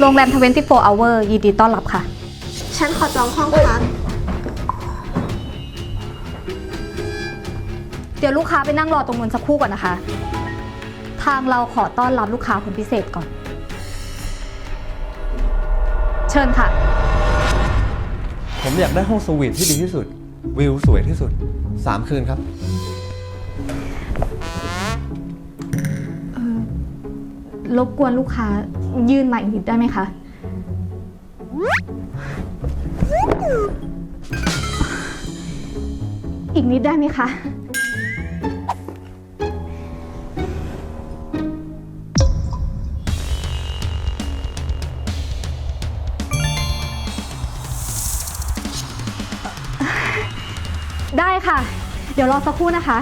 โรงแรม 24 hour ยินดีต้อนรับค่ะ ฉันขอจองห้องพัก เดี๋ยวลูกค้าไปนั่งรอตรงนู้นสักครู่ก่อนนะคะ ทางเราขอต้อนรับลูกค้าคนพิเศษก่อน เชิญค่ะ ผมอยากได้ห้องสวีทที่ดีที่สุด วิวสวยที่สุด 3 คืนครับ รบกวนลูกค้า ยื่นมาอีกนิดได้ไหมคะ อีกนิดได้ไหมคะ ได้ค่ะ เดี๋ยวรอสักครู่นะคะ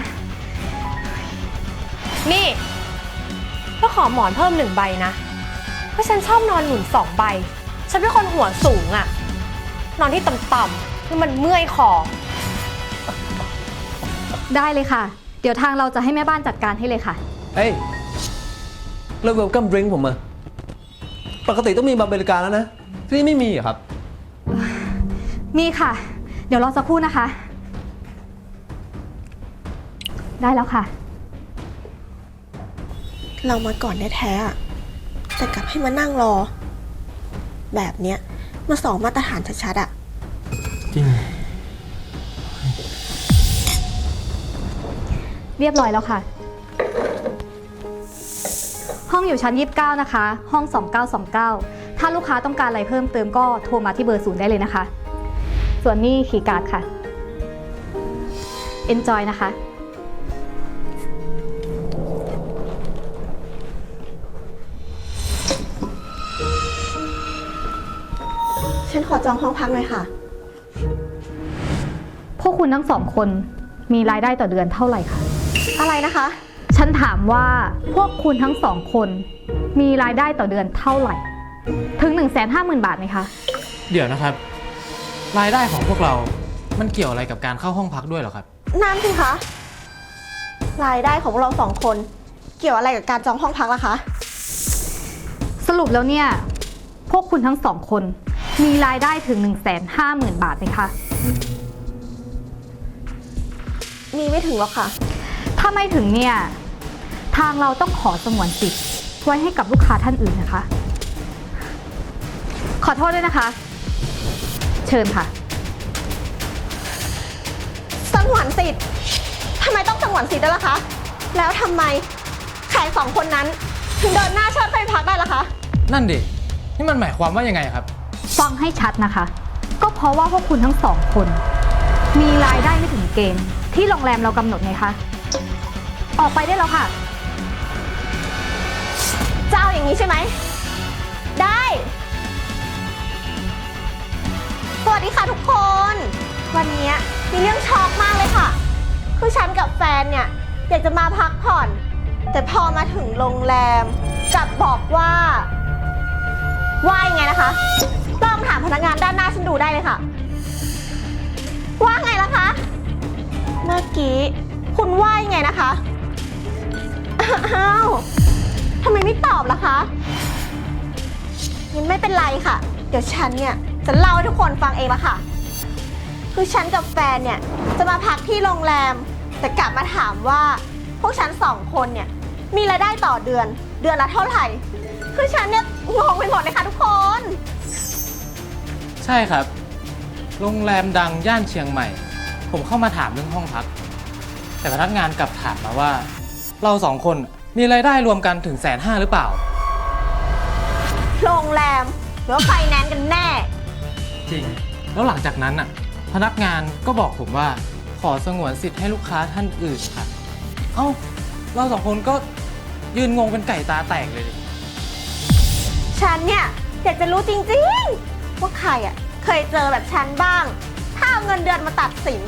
นี่ก็ขอหมอนเพิ่มหนึ่งใบนะ เพราะฉันชอบนอนหนุนสองใบ ฉันเป็นคนหัวสูงอะนอนที่ต่ำๆคือมันเมื่อยคอได้เลยค่ะ เดี๋ยวทางเราจะให้แม่บ้านจัดการให้เลยค่ะเอ้ยแล้วเวลกัมดริงผมอะปกติต้องมีบาร์เบริการแล้วนะ ที่นี่ไม่มีเหรอครับ มีค่ะ เดี๋ยวรอสักครู่นะคะ ได้แล้วค่ะ เรามาก่อนแท้ๆอะ แต่กลับให้มานั่งรอ แบบเนี้ยมาสองมาตรฐานชัดๆอะจริง เรียบร้อยแล้วค่ะ ห้องอยู่ชั้น 29 นะคะ ห้อง 2929 ถ้าลูกค้าต้องการอะไรเพิ่มเติมก็โทรมาที่เบอร์ศูนย์ได้เลยนะคะ ส่วนนี้คีย์การ์ดค่ะ Enjoy นะคะ ฉันขอจองห้องพักหน่อยค่ะ พวกคุณทั้งสองคนมีรายได้ต่อเดือนเท่าไหร่คะ อะไรนะคะ ฉันถามว่าพวกคุณทั้งสองคนมีรายได้ต่อเดือนเท่าไหร่ ถึง 1 5 0 0 0 0 บาทไหมคะ เดี๋ยวนะครับ รายได้ของพวกเรา มันเกี่ยวอะไรกับการเข้าห้องพักด้วยเหรอครับ นั่นสิคะ รายได้ของพวกเราสองคน เกี่ยวอะไรกับการจองห้องพักล่ะคะ สรุปแล้วเนี่ย พวกคุณทั้งสองคน มีรายได้ถึง 1 5 0 0 0 0 บาทไหมคะ มีไม่ถึงหรอกค่ะ ถ้าไม่ถึงเนี่ย ทางเราต้องขอสงวนสิทธิ์ไว้ให้กับลูกค้าท่านอื่นนะคะ ขอโทษด้วยนะคะ เชิญค่ะ สงวนสิทธิ์ทำไมต้องสงวนสิทธิ์ด้วยล่ะคะ แล้วทำไมแขกสองคนนั้น ถึงเดินหน้าเชิดไปพักได้ล่ะคะ นั่นดิ นี่มันหมายความว่ายังไงครับ ฟังให้ชัดนะคะ ก็เพราะว่าพวกคุณทั้งสองคน มีรายได้ไม่ถึงเกณฑ์ที่โรงแรมเรากำหนดไงคะ ออกไปได้แล้วค่ะเจ้าอย่างนี้ใช่ไหม ได้ สวัสดีค่ะทุกคน วันนี้มีเรื่องช็อกมากเลยค่ะ คือฉันกับแฟนเนี่ยอยากจะมาพักผ่อน แต่พอมาถึงโรงแรมกลับบอกว่า ว่ายังไงนะคะ พนักงานด้านหน้าฉันดูได้เลยค่ะ ว่าไงล่ะคะ เมื่อกี้คุณว่ายังไงนะคะ อ้าวทำไมไม่ตอบล่ะคะงั้นไม่เป็นไรค่ะ เดี๋ยวฉันเนี่ยจะเล่าให้ทุกคนฟังเองละค่ะ คือฉันกับแฟนเนี่ยจะมาพักที่โรงแรม แต่กลับมาถามว่า พวกฉันสองคนเนี่ยมีรายได้ต่อเดือน เดือนละเท่าไหร่ คือฉันเนี่ยงงไปหมดเลยค่ะทุกคน ใช่ครับ โรงแรมดังย่านเชียงใหม่ ผมเข้ามาถามเรื่องห้องพัก แต่พนักงานกลับถามมาว่า เราสองคนมีรายได้รวมกันถึงแสนห้าหรือเปล่า โรงแรมหรือว่าไฟแนนซ์กันแน่ จริง แล้วหลังจากนั้นน่ะ พนักงานก็บอกผมว่า ขอสงวนสิทธิ์ให้ลูกค้าท่านอื่นค่ะ เอ้า เราสองคนก็ยืนงงเป็นไก่ตาแตกเลยดิ ฉันเนี่ยอยากจะรู้จริง ๆ ว่าใครอะเคยเจอแบบฉันบ้าง ถ้าเอาเงินเดือนมาตัดสิน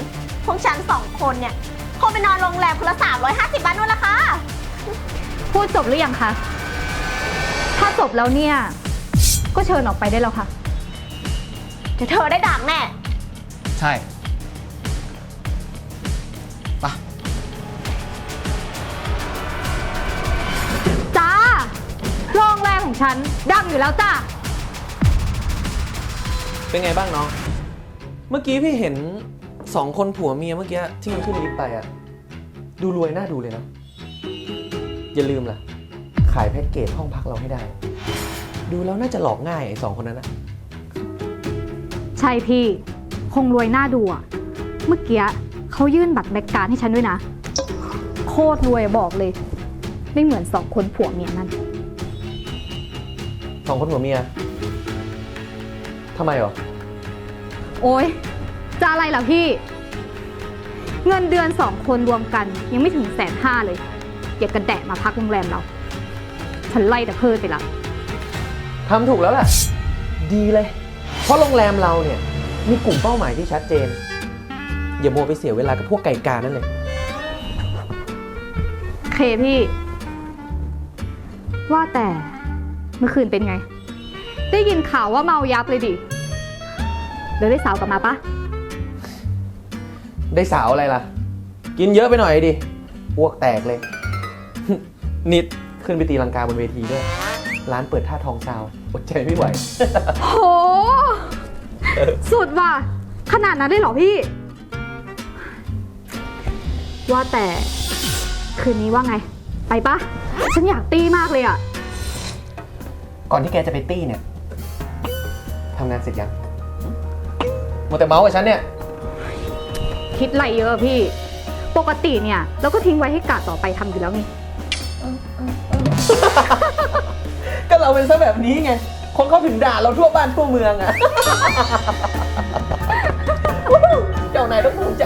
พวกฉันสองคนเนี่ยคงไปนอนโรงแรมคนละ 350บาทนู่นละค่ะ พูดจบหรือยังคะ ถ้าจบแล้วเนี่ย ก็เชิญออกไปได้แล้วค่ะ เดี๋ยวเธอได้ด่างแน่ ใช่ปะจ้า โรงแรมของฉันดังอยู่แล้วจ้า เป็นไงบ้างน้อง เมื่อกี้พี่เห็นสองคนผัวเมียเมื่อกี้ที่มันขึ้นลิฟต์ไปอะดูรวยน่าดูเลยนะ อย่าลืมล่ะ ขายแพ็กเกจห้องพักเราให้ได้ ดูแล้วน่าจะหลอกง่ายไอ้สองคนนั้นนะใช่พี่ คงรวยหน้าดูอะเมื่อกี้เขายื่นบัตรแบกการดให้ฉันด้วยนะ โคตรรวยอะบอกเลย ไม่เหมือนสองคนผัวเมียนั่น สองคนผัวเมีย ทำไมหรอ โอ๊ยจะอะไรล่ะพี่ เงินเดือนสองคนรวมกันยังไม่ถึงแสนห้าเลย อย่ากระแดะมาพักโรงแรมเรา ฉันไล่แต่เพิดไปละ ทำถูกแล้วแหละ ดีเลย เพราะโรงแรมเราเนี่ย มีกลุ่มเป้าหมายที่ชัดเจน อย่ามัวไปเสียเวลากับพวกไก่กานั่นเลย เคพี่ ว่าแต่เมื่อคืนเป็นไง ได้ยินข่าวว่าเมายับเลยดิ เดี๋ยวได้สาวกลับมาปะได้สาวอะไรล่ะ กินเยอะไปหน่อยดิอ้วกแตกเลย นิดขึ้นไปตีลังกาบนเวทีด้วย ร้านเปิดท่าทองซาวอดใจไม่ไหว โห สุดว่ะ ขนาดนั้นได้เหรอพี่ ว่าแต่คืนนี้ว่าไง ไปปะ ฉันอยากตีมากเลยอะก่อนที่แกจะไปตี้เนี่ย ทำงานเสร็จยังมัวแต่เมาส์กับฉันเนี่ย คิดอะไรเยอะพี่ ปกติเนี่ย เราก็ทิ้งไว้ให้กาดต่อไปทำอยู่แล้วนี่ ก็เราเป็นซะแบบนี้ไง คนเขาถึงด่าเราทั่วบ้านทั่วเมืองอะ เจ้านายต้องภูมิใจ